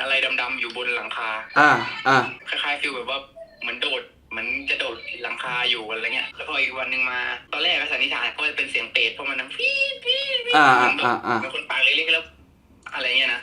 อะไรดำๆอยู่บนหลังคา อ่า อ่า คล้ายๆฟิลแบบว่าเหมือนโดดเหมือนจะโดดหลังคาอยู่อะไรเงี้ย แล้วพออีกวันหนึ่งมา ตอนแรกก็สันนิษฐานว่าจะเป็นเสียงเปรตเพราะมันดังฟีดฟีดฟีดอ่าเหมือนแบบอ่าอ่า เหมือนคนปากเล็กๆแล้ว อะไรเงี้ยนะ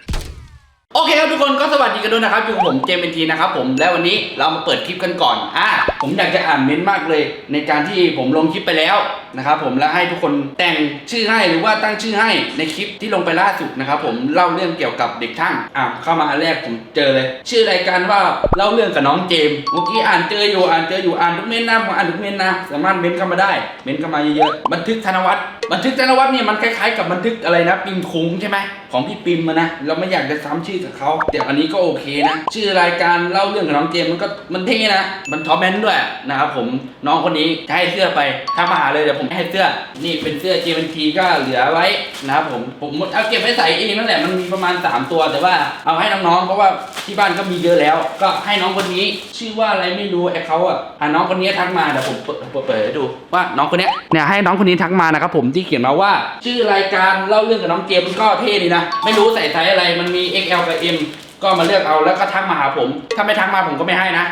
โอเคครับทุกคนก็สวัสดีกันด้วยนะครับอยู่กับผมเจมเป็นทีนะครับผมและวันนี้เรามาเปิดคลิปกันก่อนอ่าผมอยากจะอ่านเม้นต์มากเลย ในการที่ผมลงคลิปไปแล้วนะครับผมและให้ทุกคนแต่งชื่อให้หรือว่าตั้งชื่อให้ในคลิปที่ลงไปล่าสุดนะครับผมเล่าเรื่องเกี่ยวกับเด็กช่างอ่าเข้ามาอันแรกผมเจอเลย ชื่อรายการว่าเล่าเรื่องกับน้องเจมเมื่อกี้อ่านเจออยู่อ่านเจออยู่อ่านทุกเม้นต์นะผมอ่านทุกเม้นต์นะสามารถเม้นต์เข้ามาได้ เม้นต์เข้ามาเยอะๆบันทึกธนวัฒน์บันทึกธนวัฒน์เนี่ยมันคล้ายๆ กับบันทึกอะไรนะปิมคุงใช่ไหมของพี่ปิมมานะเราไม่อยากจะซ้ำชื่อกับเขาแต่อันนี้ก็โอเคนะ ชื่อรายการเล่าเรื่องกับน้องเจมมันก็มันเท่นะ มันทอปแมนด้วยนะครับผมน้องคนนี้จะให้เสื้อไปถ้ามาหาเลยเดี๋ยวผมให้เสื้อ นี่เป็นเสื้อ JMT ก็เหลือไว้นะครับผมผมเอาเก็บไว้ใส่เองนั่นแหละมันมีประมาณ 3 ตัว แต่ว่าเอาให้น้องๆเพราะว่าที่บ้านก็มีเยอะแล้ว ก็ให้น้องคนนี้ชื่อว่าอะไรไม่รู้ไอ้เขาอะอะน้องคนนี้ทักมาเดี๋ยวผมเปิดเปิดให้ดูว่าน้องคนนี้เนี่ยให้น้องคนนี้ทักมานะครับผมที่เขียนมาว่า ชื่อรายการเล่าเรื่องกับน้องเจมส์ก็เท่ดีนะไม่รู้ใส่ไซส์อะไรมันมี XL กับ M ก็มาเลือกเอาแล้วก็ทักมาหาผม ถ้าไม่ทักมาผมก็ไม่ให้นะ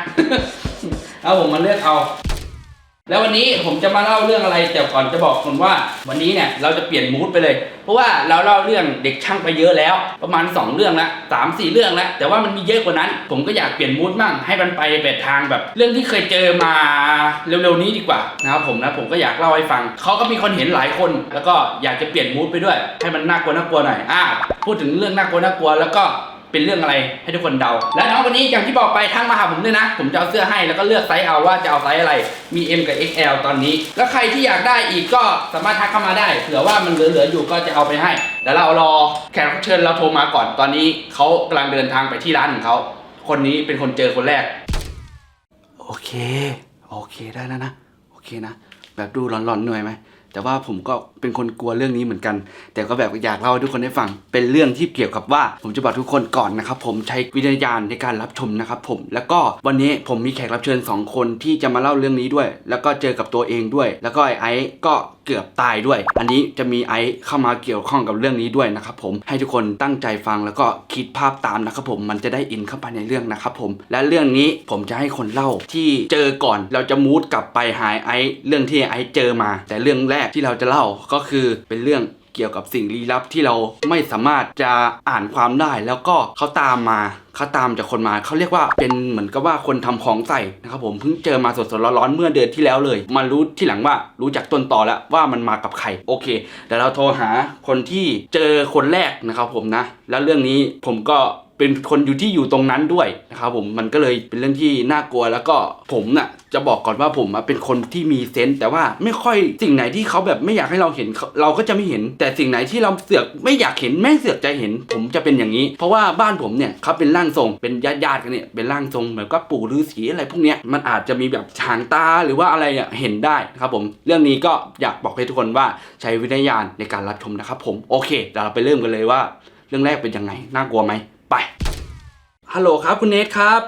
เอาผมมาเลือกเอา แล้ววันนี้ผมจะมาเล่าเรื่องอะไรแต่ก่อนจะบอกคนว่า วันนี้เนี่ยเราจะเปลี่ยนมูดไปเลย เพราะว่าเราเล่าเรื่องเด็กช่างไปเยอะแล้ว ประมาณ 2 เรื่องละสามสี่เรื่องล้วแต่ว่ามันมีเยอะกว่านั้น ผมก็อยากเปลี่ยนมูดมั่งให้มันไปแบบทางแบบ เรื่องที่เคยเจอมาเร็วๆนี้ดีกว่านะครับผมนะผมก็อยากเล่าให้ฟังเขาก็มีคนเห็นหลายคน แล้วก็อยากจะเปลี่ยนมูดไปด้วย ให้มันน่ากลัวน่ากลัวหน่อยอ่าพูดถึงเรื่องน่ากลัวน่ากลัวแล้วก็ เป็นเรื่องอะไรให้ทุกคนเดา และน้องวันนี้อย่างที่บอกไปทักมาหาผมด้วยนะ ผมจะเอาเสื้อให้แล้วก็เลือกไซส์เอาว่าจะเอาไซส์อะไร มี M กับ XL ตอนนี้ แล้วใครที่อยากได้อีกก็สามารถทักเข้ามาได้เผื่อว่ามันเหลือๆอยู่ก็จะเอาไปให้แล้วเรารอแขกรับเชิญเราโทรมาก่อนตอนนี้เขากำลังเดินทางไปที่ร้านของเขาคนนี้เป็นคนเจอคนแรก โอเค โอเคได้แล้วนะ โอเคนะ แบบดูร้อนๆหน่อยไหม แต่ว่าผมก็เป็นคนกลัวเรื่องนี้เหมือนกัน แต่ก็แบบอยากเล่าให้ทุกคนได้ฟัง เป็นเรื่องที่เกี่ยวกับว่า ผมจะบอกทุกคนก่อนนะครับ ผมใช้วิจารณญาณในการรับชมนะครับผม แล้วก็วันนี้ผมมีแขกรับเชิญ 2 คนที่จะมาเล่าเรื่องนี้ด้วย แล้วก็เจอกับตัวเองด้วย แล้วก็ไอ้ไอซ์ก็เกือบตายด้วย อันนี้จะมีไอซ์เข้ามาเกี่ยวข้องกับเรื่องนี้ด้วยนะครับผม ให้ทุกคนตั้งใจฟังแล้วก็คิดภาพตามนะครับผม มันจะได้อินเข้าไปในเรื่องนะครับผม และเรื่องนี้ผมจะให้คนเล่าที่เจอก่อน เราจะมูดกลับไปหายไอซ์เรื่องที่ไอซ์เจอมา แต่เรื่องแรกที่เราจะเล่าก็คือเป็นเรื่องเกี่ยวกับสิ่งลี้ลับที่เราไม่สามารถจะอ่านความได้ แล้วก็เขาตามมาเขาตามจากคนมาเขาเรียกว่าเป็นเหมือนกับว่าคนทำของใส่นะครับผมเพิ่งเจอมาสดๆร้อนๆเมื่อเดือนที่แล้วเลยมารู้ที่หลังว่ารู้จักต้นต่อแล้วว่ามันมากับใครโอเคเดี๋ยวเราโทรหาคนที่เจอคนแรกนะครับผมนะ แล้วเรื่องนี้ผมก็ เป็นคนอยู่ที่อยู่ตรงนั้นด้วยนะครับผมมันก็เลยเป็นเรื่องที่น่ากลัวแล้วก็ผมน่ะจะบอกก่อนว่าผมเป็นคนที่มีเซนส์แต่ว่าไม่ค่อยสิ่งไหนที่เขาแบบไม่อยากให้เราเห็นเราก็จะไม่เห็น แต่สิ่งไหนที่เราเสือกไม่อยากเห็นแม่เสือกใจเห็น ผมจะเป็นอย่างนี้ เพราะว่าบ้านผมเนี่ยเขาเป็นร่างทรงเป็นญาติญาติกันเนี่ยเป็นร่างทรงเหมือนกับปู่ฤาษีอะไรพวกเนี้ยมันอาจจะมีแบบหางตาหรือว่าอะไรอะเห็นได้นะครับผมเรื่องนี้ก็อยากบอกให้ทุกคนว่าใช้วิทยาณในการรับชมนะครับผมโอเคเดี๋ยวเราไปเริ่มกันเลยว่า เรื่องแรกเป็นยังไงน่ากลัวไหม ไปฮัลโหลครับคุณเนทครับ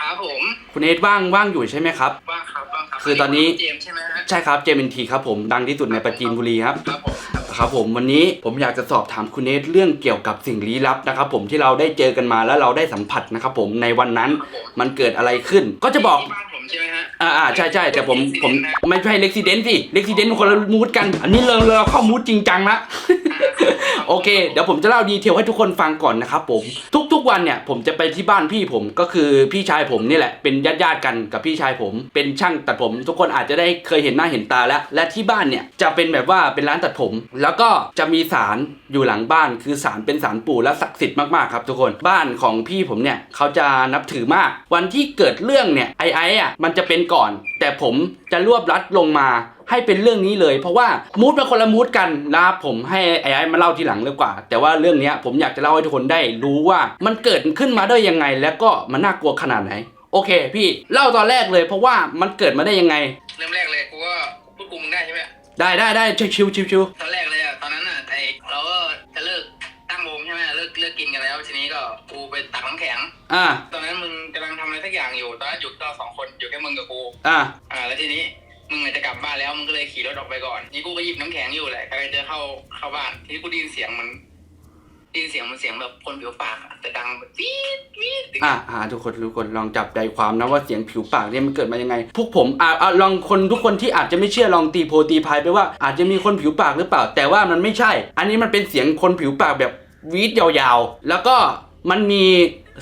ครับผม คุณเนทว่างว่างอยู่ใช่ไหมครับ ว่างครับว่างครับคือตอนนี้ เจมส์ใช่ไหมฮะ ใช่ครับเจมินทีครับผมดังที่สุดในประจีนบุรีครับ ครับผมครับครับผมวันนี้ผมอยากจะสอบถามคุณเนทเรื่องเกี่ยวกับสิ่งลี้ลับนะครับผมที่เราได้เจอกันมาแล้วเราได้สัมผัสนะครับผมในวันนั้นครับผมมันเกิดอะไรขึ้น ก็จะบอก ที่บ้านผมใช่ไหมฮะ อ่าอ่าใช่ใช่แต่ผมผม Resident นะไม่ใช่เล็กซิเดนสิเล็กซิเดนคนละมูดกัน อันนี้เราเราเข้ามูดจริงจังละ โอเค เดี๋ยวผมจะเล่าดีเทลให้ทุกคนฟังก่อนนะครับผม ทุกๆวันเนี่ยผมจะไปที่บ้านพี่ผมก็คือพี่ชายผมนี่แหละเป็นญาติญาติกันกับพี่ชายผมเป็นช่างตัดผม ทุกคนอาจจะได้เคยเห็นหน้าเห็นตาแล้ว และที่บ้านเนี่ยจะเป็นแบบว่าเป็นร้านตัดผม แล้วก็จะมีศาลอยู่หลังบ้าน คือศาลเป็นศาลปู่และศักดิ์สิทธิ์มากๆครับทุกคนบ้านของพี่ผมเนี่ยเขาจะนับถือมาก วันที่เกิดเรื่องเนี่ยไอ้ไอ้อะมันจะเป็นก่อน แต่ผมจะรวบรัดลงมา ให้เป็นเรื่องนี้เลย เพราะว่ามูดเป็นคนละมูดกันนะครับผมให้ไอ้ไอ้มาเล่าทีหลังเลยกว่า แต่ว่าเรื่องเนี้ยผมอยากจะเล่าให้ทุกคนได้รู้ว่ามันเกิดขึ้นมาได้ยังไง แล้วก็มันน่ากลัวขนาดไหน โอเค พี่เล่าตอนแรกเลย เพราะว่ามันเกิดมาได้ยังไง เริ่มแรกเลยกูก็พูดกูมึงได้ใช่ไหมได้ได้ได้ชิวชิวชิวชิวตอนแรกเลยอะตอนนั้นอะไอเราก็จะเลิกตั้งวงใช่ไหมเลิกเลิกกินกันแล้วทีนี้ก็กูไปตักน้ำแข็งอ่าตอนนั้นมึงกำลังทำอะไรสักอย่างอยู่ตอนนั้นอยู่เราสองคนอยู่แค่มึงกับกูอ่าอ่าแล้วทีนี้ มึงอาจจะกลับบ้านแล้วมึงก็เลยขี่รถออกไปก่อน นี่กูก็หยิบน้ำแข็งอยู่แหละกำลังจะเข้าเข้าบ้านทีนี้กูได้ยินเสียงมันได้ยินเสียงมันเสียงแบบคนผิวปากอะแต่ดังแบบวีดวีดอะอ่าทุกคนทุกคนลองจับใจความนะว่าเสียงผิวปากเนี่ยมันเกิดมายังไง พวกผมอ่าอ่าลองคนทุกคนที่อาจจะไม่เชื่อลองตีโพตีพายไปว่าอาจจะมีคนผิวปากหรือเปล่า แต่ว่ามันไม่ใช่ อันนี้มันเป็นเสียงคนผิวปากแบบวีดยาวๆ แล้วก็มันมี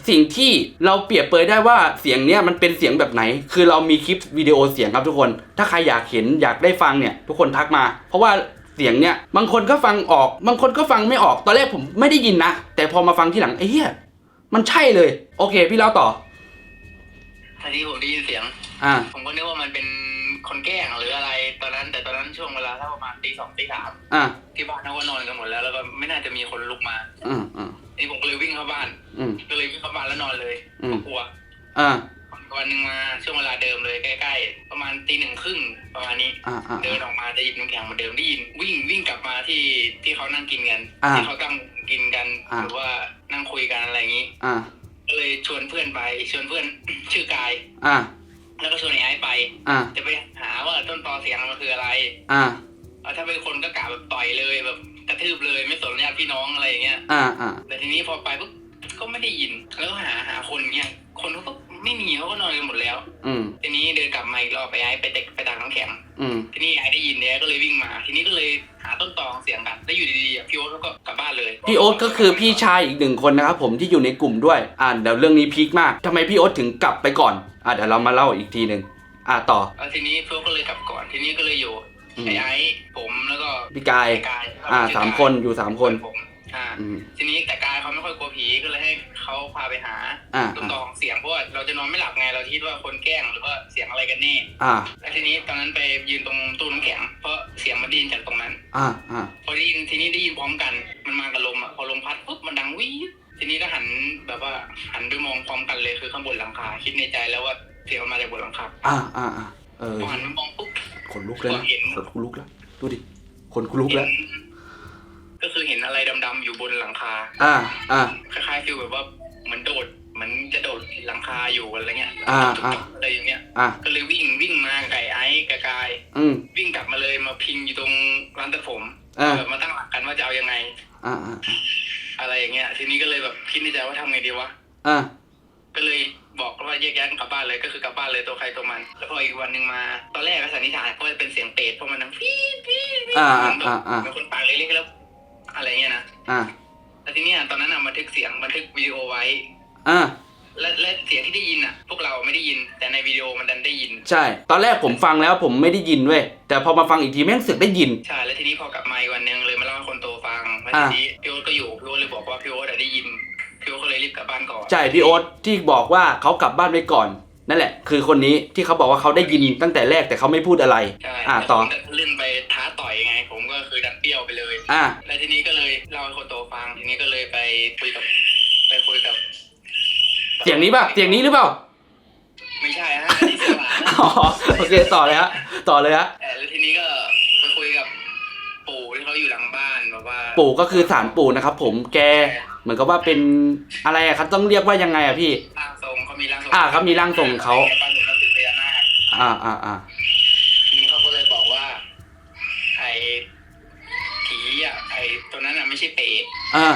สิ่งที่เราเปรียบเปยได้ว่าเสียงเนี้ยมันเป็นเสียงแบบไหน คือเรามีคลิปวิดีโอเสียงครับทุกคน ถ้าใครอยากเห็นอยากได้ฟังเนี่ยทุกคนทักมา เพราะว่าเสียงเนี้ยบางคนก็ฟังออก บางคนก็ฟังไม่ออก ตอนแรกผมไม่ได้ยินนะ แต่พอมาฟังที่หลังไอ้เหี้ยมันใช่เลย โอเค พี่เล่าต่อทีนี้ผมได้ยินเสียง อ่า ผมก็นึกว่ามันเป็น คนแกล้งหรืออะไร ตอนนั้น แต่ตอนนั้นช่วงเวลาถ้าประมาณตีสองตีสามอ่าที่บ้านเขาก็นอนกันหมดแล้ว แล้วก็ไม่น่าจะมีคนลุกมาอืมอืมนี่ผมก็เลยวิ่งเข้าบ้านอืมก็เลยวิ่งเข้าบ้านแล้วนอนเลยอืมกลัวอ่าวันหนึ่งมาช่วงเวลาเดิมเลยใกล้ๆประมาณตีหนึ่งครึ่งประมาณนี้อ่าอ่าเดินออกมาจะหยิบน้ำแข็งเหมาเดิมได้ยิน วิ่งวิ่งกลับมาที่ที่เขานั่งกินกันอ่าที่เขาตั้งกินกันอ่าหรือว่านั่งคุยกันอะไรอย่างนี้อ่าก็เลยชวนเพื่อนไปชวนเพื่อนชื่อกาย อ่า แล้วก็ชวนไอ้ไอ้ไป อ่า จะไปหาว่าต้นตอเสียงมันคืออะไรอ่า เอาถ้าเป็นคนก็กะแบบต่อยเลยแบบกระทืบเลยไม่สนญาติพี่น้องอะไรอย่างเงี้ย อ่า อ่า แต่ทีนี้พอไปปุ๊บก็ไม่ได้ยิน แล้วก็หาหาคนเงี้ย คนเขาก็ไม่มีเขาก็นอนกันหมดแล้ว อืม ทีนี้เดินกลับมาอีกรอบไปไอ้ไปเด็กไปตักน้ำแข็ง อืม ทีนี้ไอ้ได้ยินเนี่ย ก็เลยวิ่งมา ทีนี้ก็เลยหาต้นตอของเสียงกันแล้วอยู่ดีๆอะพี่โอ๊ตเขาก็กลับบ้านเลย พี่โอ๊ตก็คือพี่ชายอีกหนึ่งคนนะครับผมที่อยู่ในกลุ่มด้วย อ่าเดี๋ยวเรื่องนี้พีคมากทำไมพี่โอ๊ตถึงกลับไปก่อน อ่าเดี๋ยวเรามาเล่าอีกทีหนึ่งอ่าต่อ แล้วทีนี้พี่โอ๊ตก็เลยกลับก่อน ทีนี้ก็เลยอยู่อืม ไอ้ไอ้ผมแล้วก็พี่กาย ไอ้กายอ่าสามคนอยู่สามคนผมอ่า อืมทีนี้แต่กายเขาไม่ค่อยกลัวผีก็เลยให้เขาพาไปหาอ่าต้นตอของเสียงเพราะว่าเราจะนอนไม่หลับไงเราคิดว่าคนแกล้งหรือว่าเสียงอะไรกันแน่ อ่า แล้วทีนี้ตอนนั้นไปยืนตรงตู้น้ำแข็ง อ่าอ่าพอได้ยินทีนี้ได้ยินพร้อมกัน มันมากับลมอะพอลมพัดปุ๊บมันดังวีดทีนี้ก็หันแบบว่าหันไปมองพร้อมกันเลยคือข้างบนหลังคาคิดในใจแล้วว่าเสียงมันมาจากบนหลังคาอ่าอ่าอ่าเออพอหันไปมองปุ๊บ ขนลุกแล้วนะเห็น ขนลุกแล้วดูดิขนลุกเห็แล้ว นก็คือเห็นอะไรดำๆอยู่บนหลังคา อ่าอ่าคล้ายๆฟิลแบบว่าเหมือนโดดเห มือนจะโดดหลังคาอยู่อะไรเงี้ยอ่าอ่า อะไรอย่างเงี้ย อ่าก็เลยวิ่งวิ่งมาไก่ไอ้กบกาย อืม วิ่งกลับมาเลยมาพิงอยู่ตรงร้านตัดผมอ่า แบบมาตั้งหลักกันว่าจะเอายังไง อ่า อ่า อะไรอย่างเงี้ย ทีนี้ก็เลยแบบคิดในใจว่าทำไงดีวะ อ่า ก็เลยบอกว่าแยกย้ายกันกลับบ้านเลยก็คือกลับบ้านเลยตัวใครตัวมัน แล้วพออีกวันหนึ่งมา ตอนแรกก็สันนิษฐานว่าจะเป็นเสียงเปรตเพราะมันดังฟีดฟีดฟีดอ่าเหมือนแบบอ่าอ่า เหมือนคนปากเล็กๆแล้ว อะไรเงี้ยนะ อ่า แล้วทีเนี้ยตอนนั้นอะบันทึกเสียงบันทึกวิดีโอไว้ อ่าและและเสียงที่ได้ยินอะพวกเราไม่ได้ยิน แต่ในวิดีโอมันดันได้ยิน ใช่ ตอนแรกผมฟังแล้วผมไม่ได้ยินเว้ยแต่พอมาฟังอีกทีแม่งเสึกได้ยิน ใช่ แล้วทีนี้พอกลับมาอีกวันหนึ่งเลยมาเล่าให้คนโตฟังแล้วอ่าทีนี้พี่โอ๊ตก็อยู่พี่โอ๊ตเลยบอกว่าพี่โอ๊ตอะได้ยินพี่โอ๊ตก็เลยรีบกลับบ้านก่อนใช่พี่โอ๊ตที่บอกว่าเขากลับบ้านไปก่อน นั่นแหละ คือคนนี้ที่เขาบอกว่าเขาได้ยินตั้งแต่แรกแต่เขาไม่พูดอะไร ใช่อ่าต่อ แล้วผมเลื่อนไปท้าต่อยไง ผมก็คือดันเปรี้ยวไปเลย อ่า แล้วทีนี้ก็เลยเล่าให้คนโตฟัง ทีนี้ก็เลยไปคุยกับ ไปคุยกับ เสียงนี้ป่ะเสียงนี้หรือเปล่า ไม่ใช่ฮะอันนี้เสียงหลานนะอ๋อโอเคต่อเลยฮะต่อเลยฮะเออแล้วทีนี้ก็ไปคุยกับปู่ที่เขาอยู่หลังบ้านแบบว่าปู่ก็คือสารปู่นะครับผมแกเหมือนกับว่าเป็นอะไรอะครับต้องเรียกว่ายังไงอะพี่ ร่างทรงเขามีร่างทรงอ่าครับมีร่างทรงเขาบ้านหลวงพ่อติดพญานาค อ่าอ่าอ่าทีนี้เขาก็เลยบอกว่าไอ้ผีอะไอ้ตัวนั้นอะไม่ใช่เปรตอ่า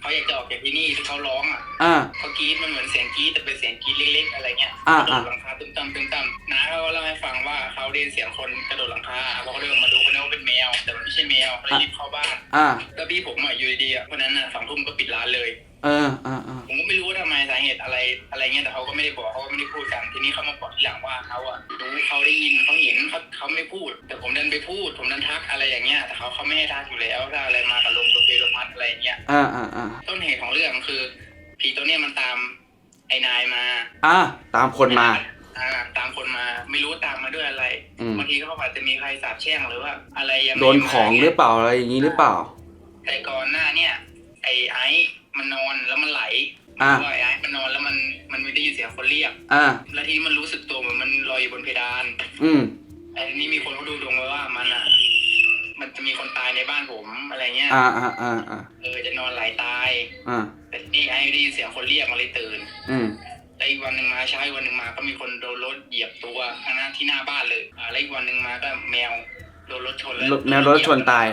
เขาอยากจะออกจากที่นี่ที่เขาร้องอะอ่า เขากรีดมันเหมือนเสียงกรีดแต่เป็นเสียงกรีดเล็กๆอะไรเงี้ยอ่ากระโดอ่าดหลังคาตึ้มตั้มตึ้มตั้มน้าเขาก็เล่าให้ฟังว่าเขาได้ยินเสียงคนกระโดดหลังคาพอเขาเดินออกมาดูเขาเนึกว่าเป็นแมว แต่มันไม่ใช่แมวเขาเลยรีบเข้าบ้านอ่า แล้วพี่ผมอะอยู่ดีๆอะวันนั้นอะสองทุ่มก็ปิดร้านเลย เอออ่าอ่าผมก็ไม่รู้ว่าทำไมสาเหตุอะไรอะไรเงี้ยแต่เขาก็ไม่ได้บอกเขาก็ไม่ได้พูดกัน ทีนี้เขามาบอกทีหลังว่าเขาอะรู้เขาได้ยินเขาเห็นเขาเขาไม่พูด แต่ผมดันไปพูด ผมดันทักอะไรอย่างเงี้ยแต่เขาเขาไม่ให้ทักอยู่แล้วถ้าอะไรมากับลมโลเพลมพัดอะไรอย่างเงี้ยอ่าอ่าอ่าต้นเหตุของเรื่องคือผีตัวเนี้ยมันตามไอ้นายมาอ่าตามคนมาอ่าตามคนมาไม่รู้ตามมาด้วยอะไรอืมบางทีก็อาจจะมีใครสาบแช่งหรือว่า อะไรยังไงโดนของหรือเปล่าอะไรอย่างนี้หรือเปล่าแต่ก่อนหน้าเนี่ยไอ้ไอ้ มันนอนแล้วมันไหลอ่าว่าไอ้ไอ้มันนอนแล้วมันมันไม่ได้ยินเสียงคนเรียก อ่า แล้วทีนี้มันรู้สึกตัวเหมือนมันลอยอยู่บนเพดานอืม ไอ้นี่มีคนเขาดูดวงไว้ว่ามันอะ มันจะมีคนตายในบ้านผมอะไรเงี้ยอ่าอ่าอ่าอ่าเออจะนอนไหลตาย อ่าแต่นี่ไอ้ได้ยินเสียงคนเรียกมาเลยตื่นอืม แล้วอีกวันหนึ่งมาเช้าอีกวันหนึ่งมาก็มีคนโดนรถเหยียบตัวข้างหน้าที่หน้าบ้านเลยอ่าแล้วอีกวันหนึ่งมาก็แมวโดนรถชนแล้วแมวรถชนตาย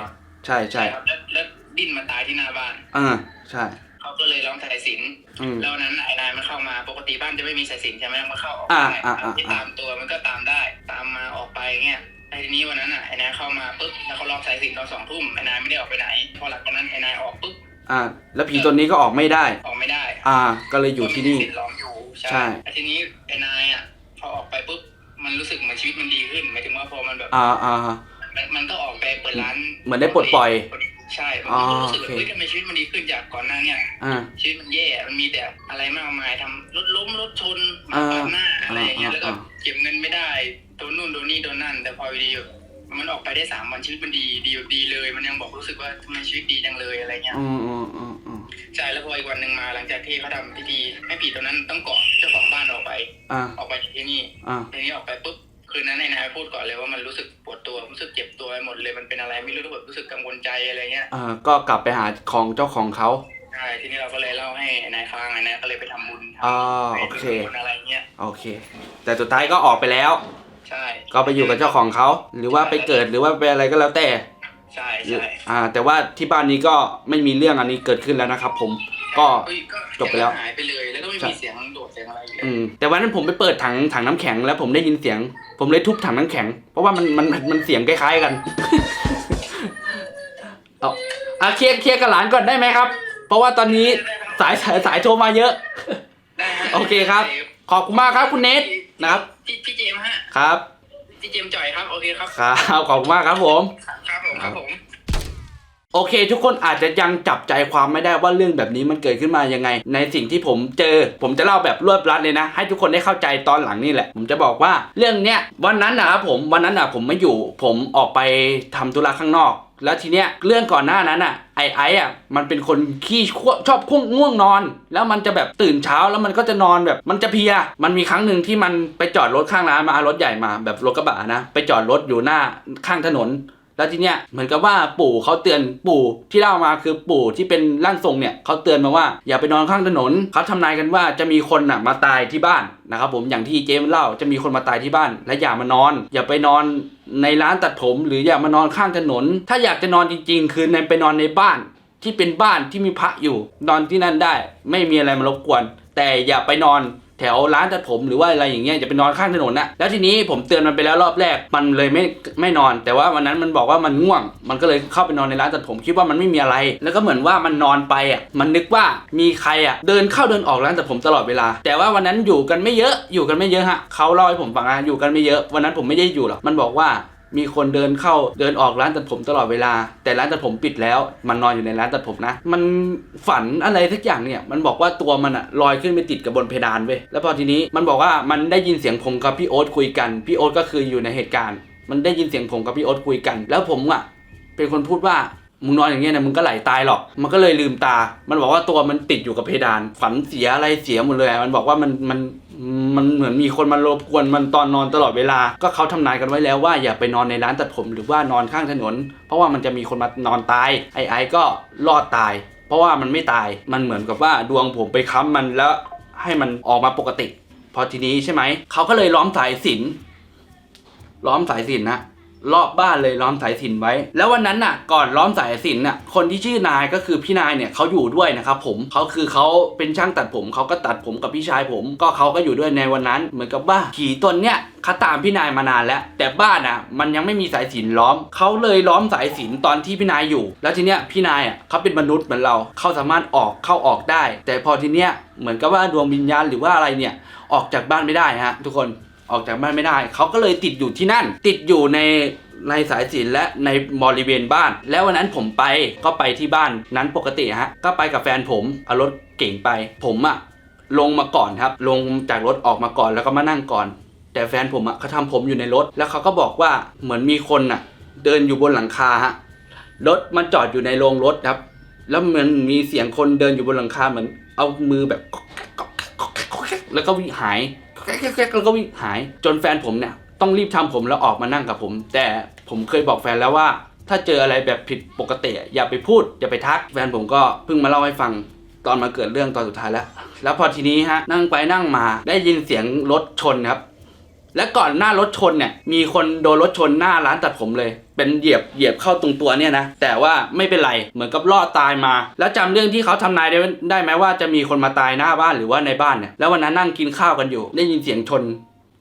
ใช่ใช่ครับแล้วแล้วดิ้นมาตายที่หน้าบ้าน อ่า ใช่ เขาก็เลยร้องสายสิญจนอืมแล้ววันนั้นไอ้นายมันเข้ามาปกติบ้านจะไม่มีสายสิญจนใช่ไหมมันเข้าออกอ่าได้อ่าอ่า ที่ตามตัวมันก็ตามได้ ตามมาออกไปเงี้ยไอ้ทีนี้วันนั้นอะไอ้นายเข้ามาปุ๊บแล้วเขาล็อกสายสิญจนตอนสองทุ่มไอ้นายไม่ได้ออกไปไหนพอหลังจากนั้นไอ้นายออกปุ๊บอ่า แล้วผีตัวนี้ก็ออกไม่ได้ ออกไม่ได้ อ่า ก็เลยอยู่ที่นี่ก็มีสิทธิ์ร้องอยู่ใช่ ใช่แต่ทีนี้ไอ้นายอะพอออกไปปุ๊บมันรู้สึกเหมือนชีวิตมันดีขึ้นหมายถึงว่าพอมันแบบอ่าอ่า มันมันก็ออกไปเปิดร้านเหมือนได้ปลดปล่อย ใช่มันอ๋อก็รู้สึกแบบโอเคเฮ้ยทำไมชีวิตมันดีขึ้นจากก่อนหน้าเนี่ยอ่า ชีวิตมันแย่ มันมีแต่อะไรมากมายทำรถล้มรถชนหมาอ่าปาดหน้าอะไรอย่างเงี้ยอ่าแล้วก็อ่า เก็บเงินไม่ได้โดนนู่นโดนนี่โดนนั่น แต่พออยู่ดีมันออกไปได้สามวันชีวิตมันดีดีแบบดีเลย มันยังบอกรู้สึกว่าทำไมชีวิตดีจังเลยอะไรเงี้ย อืมอืมอืมอืมใช่แล้วพออีกวันหนึ่งมาหลังจากที่เขาทำพิธีให้ผีตัวนั้นต้องเกาะเจ้าของบ้านออกไป อ่าออกไปจากที่นี่อ่าทีนี้ออกไปปุ๊บ คืนนั้นไอ้นายพูดก่อนเลยว่ามันรู้สึกปวดตัวรู้สึกเจ็บตัวไปหมดเลยมันเป็นอะไรไม่รู้แบบรู้สึกกังวลใจอะไรเงี้ยอ่าก็กลับไปหาของเจ้าของเขาใช่ทีนี้เราก็เลยเล่าให้นายฟังไอ้นายก็เลยไปทำบุญทำอ่าไปโอเคทำบุญอะไรเงี้ยโอเค แต่สุดท้ายก็ออกไปแล้ว ใช่ ก็ไปอยู่กับเจ้าของเขาหรือว่าไปเกิดหรือว่าไปอะไรก็แล้วแต่ใช่ใช่อ่า แต่ว่าที่บ้านนี้ก็ไม่มีเรื่องอันนี้เกิดขึ้นแล้วนะครับผม ก็เฮ้ยก็จบไปแล้ว หายไปเลย แล้วก็ไม่มีเสียงโดดเสียงอะไรเลยอืมแต่วันนั้นผมไปเปิดถังถังน้ำแข็งแล้วผมได้ยินเสียง ผมเลยทุบถังน้ำแข็ง เพราะว่ามันมันมันเสียงคล้ายๆกัน เอาอะเคลียร์เคลียร์กับหลานก่อนได้ไหมครับ เพราะว่าตอนนี้สายสายสายโทรมาเยอะ ได้ฮะโอเคครับ ขอบคุณมากครับคุณเนทนะครับ พี่พี่เจมส์ฮะ ครับ พี่เจมส์จ่อยครับ โอเคครับ ครับ ขอบคุณมากครับผม ครับผมครับผม โอเค ทุกคนอาจจะยังจับใจความไม่ได้ว่าเรื่องแบบนี้มันเกิดขึ้นมายังไง ในสิ่งที่ผมเจอ ผมจะเล่าแบบรวบรัดเลยนะ ให้ทุกคนได้เข้าใจตอนหลังนี่แหละ ผมจะบอกว่าเรื่องเนี้ยวันนั้นนะครับผมวันนั้นอะผมไม่อยู่ ผมออกไปทำธุระข้างนอก แล้วทีเนี้ยเรื่องก่อนหน้านั้นอะไอไออะมันเป็นคนขี้ชอบคุ้งง่วงนอน แล้วมันจะแบบตื่นเช้าแล้วมันก็จะนอนแบบมันจะเพีย มันมีครั้งหนึ่งที่มันไปจอดรถข้างร้านมาเอารถใหญ่มา แบบรถกระบะนะไปจอดรถอยู่หน้าข้างถนน แล้วทีเนี้ยเหมือนกับว่าปู่เขาเตือนปู่ที่เล่ามาคือปู่ที่เป็นร่างทรงเนี่ยเขาเตือนมาว่าอย่าไปนอนข้างถนนเขาทำนายกันว่าจะมีคนน่ะมาตายที่บ้านนะครับผมอย่างที่เจมส์เล่าจะมีคนมาตายที่บ้าน และอย่ามานอน อย่าไปนอนในร้านตัดผม หรืออย่ามานอนข้างถนน ถ้าอยากจะนอนจริง ๆ คือในไปนอนในบ้านที่เป็นบ้านที่มีพระอยู่ นอนที่นั่นได้ ไม่มีอะไรมารบกวน แต่อย่าไปนอน แถวร้านตัดผมหรือว่าอะไรอย่างเงี้ยอย่าไปนอนข้างถนนนะแล้วทีนี้ผมเตือนมันไปแล้วรอบแรกมันเลยไม่ไม่นอน แต่ว่าวันนั้นมันบอกว่ามันง่วง มันก็เลยเข้าไปนอนในร้านตัดผมคิดว่ามันไม่มีอะไร แล้วก็เหมือนว่ามันนอนไปอะมันนึกว่ามีใครอะเดินเข้าเดินออกร้านตัดผมตลอดเวลา แต่ว่าวันนั้นอยู่กันไม่เยอะอยู่กันไม่เยอะฮะเขาเล่าให้ผมฟังนะอยู่กันไม่เยอะ วันนั้นผมไม่ได้อยู่หรอกมันบอกว่า มีคนเดินเข้าเดินออกร้านตัดผมตลอดเวลา แต่ร้านตัดผมปิดแล้ว มันนอนอยู่ในร้านตัดผมนะ มันฝันอะไรสักอย่างเนี่ย มันบอกว่าตัวมันอะลอยขึ้นไปติดกับบนเพดานเว้ยแล้วพอทีนี้มันบอกว่ามันได้ยินเสียงผมกับพี่โอ๊ตคุยกันพี่โอ๊ตก็คืออยู่ในเหตุการณ์ มันได้ยินเสียงผมกับพี่โอ๊ตคุยกัน แล้วผมอะเป็นคนพูดว่ามึงนอนอย่างเงี้ยนะมึงก็ไหลตายหรอก มันก็เลยลืมตา มันบอกว่าตัวมันติดอยู่กับเพดาน ฝันเสียอะไรเสียหมดเลย มันบอกว่ามันมัน มันเหมือนมีคนมารบกวนมันตอนนอนตลอดเวลา ก็เขาทำนายกันไว้แล้วว่าอย่าไปนอนในร้านตัดผมหรือว่านอนข้างถนน เพราะว่ามันจะมีคนมานอนตาย ไอ้ไอ้ก็รอดตาย เพราะว่ามันไม่ตาย มันเหมือนกับว่าดวงผมไปค้ำมันแล้วให้มันออกมาปกติ พอทีนี้ใช่ไหม เขาก็เลยล้อมสายสินล้อมสายสินนะ รอบบ้านเลยล้อมสายสินไว้ แล้ววันนั้นน่ะก่อนล้อมสายสินน่ะคนที่ชื่อนายก็คือพี่นายเนี่ยเขาอยู่ด้วยนะครับผมเขาคือเขาเป็นช่างตัดผมเขาก็ตัดผมกับพี่ชายผม ก็เขาก็อยู่ด้วยในวันนั้น เหมือนกับว่าผีตนเนี้ยเขาตามพี่นายมานานแล้ว แต่บ้านอะมันยังไม่มีสายสินล้อมเขาเลยล้อมสายสินตอนที่พี่นายอยู่ แล้วทีเนี้ยพี่นายอะเขาเป็นมนุษย์เหมือนเราเขาสามารถออกเข้าออกได้ แต่พอทีเนี้ยเหมือนกับว่าดวงวิญญาณหรือว่าอะไรเนี่ยออกจากบ้านไม่ได้ฮะทุกคน ออกจากบ้านไม่ได้ เขาก็เลยติดอยู่ที่นั่น ติดอยู่ในในสายสินและในบริเวณบ้าน แล้ววันนั้นผมไปก็ไปที่บ้านนั้นปกติฮะก็ไปกับแฟนผมเอารถเก่งไป ผมอะลงมาก่อนครับ ลงจากรถออกมาก่อนแล้วก็มานั่งก่อน แต่แฟนผมอะเขาทำผมอยู่ในรถ แล้วเขาก็บอกว่าเหมือนมีคนอะเดินอยู่บนหลังคาฮะรถมันจอดอยู่ในโรงรถครับ แล้วเหมือนมีเสียงคนเดินอยู่บนหลังคาเหมือนเอามือแบบแล้วก็หาย แล้วก็วิ่งหายจนแฟนผมเนี่ยต้องรีบทำผมแล้วออกมานั่งกับผม แต่ผมเคยบอกแฟนแล้วว่า ถ้าเจออะไรแบบผิดปกติอย่าไปพูดอย่าไปทัก แฟนผมก็เพิ่งมาเล่าให้ฟังตอนมาเกิดเรื่องตอนสุดท้ายแล้ว แล้วพอทีนี้ฮะนั่งไปนั่งมาได้ยินเสียงรถชนครับ และก่อนหน้ารถชนเนี่ยมีคนโดนรถชนหน้าร้านตัดผมเลย เป็นเหยียบเหยียบเข้าตรงตัวเนี่ยนะแต่ว่าไม่เป็นไรเหมือนกับรอดตายมา แล้วจำเรื่องที่เขาทำนายได้ได้ไหมว่าจะมีคนมาตายหน้าบ้านหรือว่าในบ้านเนี่ยแล้ววันนั้นนั่งกินข้าวกันอยู่ ได้ยินเสียงชน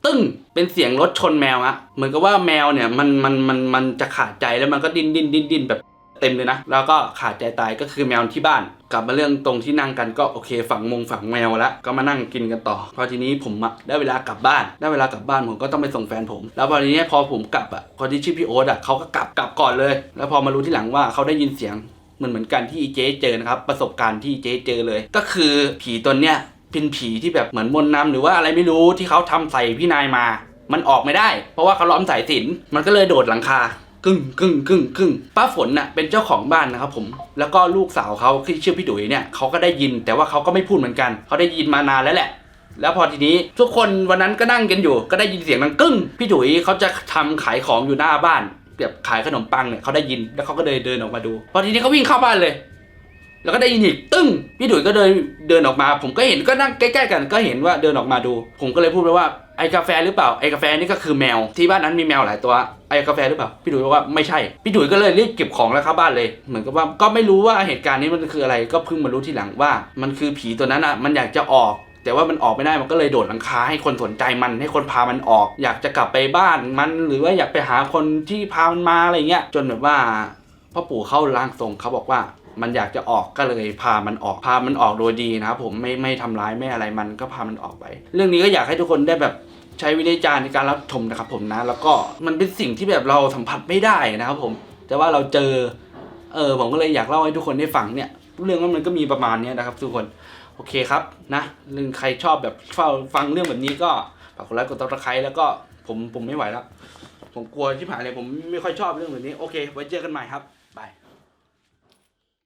ตึ้งเป็นเสียงรถชนแมวฮะเหมือนกับว่าแมวเนี่ยมันมันมันมันจะขาดใจแล้วมันก็ดิ้นดิ้นดิ้นดิ้นแบบ เต็มเลยนะ แล้วก็ขาดใจตายก็คือแมวที่บ้าน กลับมาเรื่องตรงที่นั่งกันก็โอเคฝังมงฝังแมวแล้วก็มานั่งกินกันต่อ พอทีนี้ผมอะได้เวลากลับบ้าน ได้เวลากลับบ้านผมก็ต้องไปส่งแฟนผม แล้วพอทีนี้พอผมกลับอะคนที่ชื่อพี่โอ๊ตอะเขาก็กลับกลับก่อนเลย แล้วพอมารู้ที่หลังว่าเขาได้ยินเสียงเหมือนเหมือนกันที่เจ๊เจอนะครับประสบการณ์ที่เจ๊เจอเลย ก็คือผีตนเนี้ยเป็นผีที่แบบเหมือนมนต์นำหรือว่าอะไรไม่รู้ที่เขาทำใส่พี่นายมา มันออกไม่ได้ เพราะว่าเขาล้อมสายสินมันก็เลยโดดหลังคา กึ่งกึ่งกึ่งกึ่งป้าฝนน่ะเป็นเจ้าของบ้านนะครับผมแล้วก็ลูกสาวเขาที่ชื่อพี่ดุยเนี่ยเขาก็ได้ยินแต่ว่าเขาก็ไม่พูดเหมือนกันเขาได้ยินมานานแล้วแหละแล้วพอทีนี้ทุกคนวันนั้นก็นั่งกันอยู่ ก็ได้ยินเสียงดังกึ้งพี่ดุยเขาจะทำขายของอยู่หน้าบ้านแบบขายขนมปังเนี่ยเขาได้ยินแล้วเขาก็เลยเดินออกมาดู พอทีนี้เขาวิ่งเข้าบ้านเลย แล้วก็ได้ยินอีกตึ้งพี่ดุยก็เดินเดินออกมา ผมก็เห็นก็นั่งใกล้ ๆ กัน ก็เห็นว่าเดินออกมาดู ผมก็เลยพูดไปว่า ไอกาแฟหรือเปล่าไอกาแฟนี่ก็คือแมวที่บ้านนั้นมีแมวหลายตัวไอกาแฟหรือเปล่าพี่ดุยบอกว่าไม่ใช่ พี่ดุยก็เลยรีบเก็บของแล้วเข้าบ้านเลย เหมือนกับว่าก็ไม่รู้ว่าเหตุการณ์นี้มันคืออะไรก็เพิ่งมารู้ทีหลังว่า มันคือผีตัวนั้นอะมันอยากจะออกแต่ว่ามันออกไม่ได้มันก็เลยโดดหลังคาให้คนสนใจมันให้คนพามันออก อยากจะกลับไปบ้านมันหรือว่าอยากไปหาคนที่พามันมาอะไรเงี้ยจนแบบว่าพ่อปู่เข้าร่างทรงเขาบอกว่ามันอยากจะออกก็เลยพามันออกพามันออกโดยดีนะครับผมไม่ไม่ทำร้ายไม่อะไรมันก็พามันออกไป เรื่องนี้ก็อยากให้ทุกคนได้แบบ ใช้วิจารณ์ในการรับชมนะครับผมนะ แล้วก็มันเป็นสิ่งที่แบบเราสัมผัสไม่ได้นะครับผม แต่ว่าเราเจอ เออผมก็เลยอยากเล่าให้ทุกคนได้ฟังเนี่ย เรื่องมันก็มีประมาณนี้นะครับ ทุกคน โอเคครับนะเรื่องใครชอบแบบเฝ้าฟังเรื่องแบบนี้ก็ฝากกดไลค์กดติดตามแล้วก็ผมผมไม่ไหวแล้ว ผมกลัวที่ผ่านเลยผมไม่ค่อยชอบเรื่องแบบนี้ โอเค ไว้เจอกันใหม่ครับ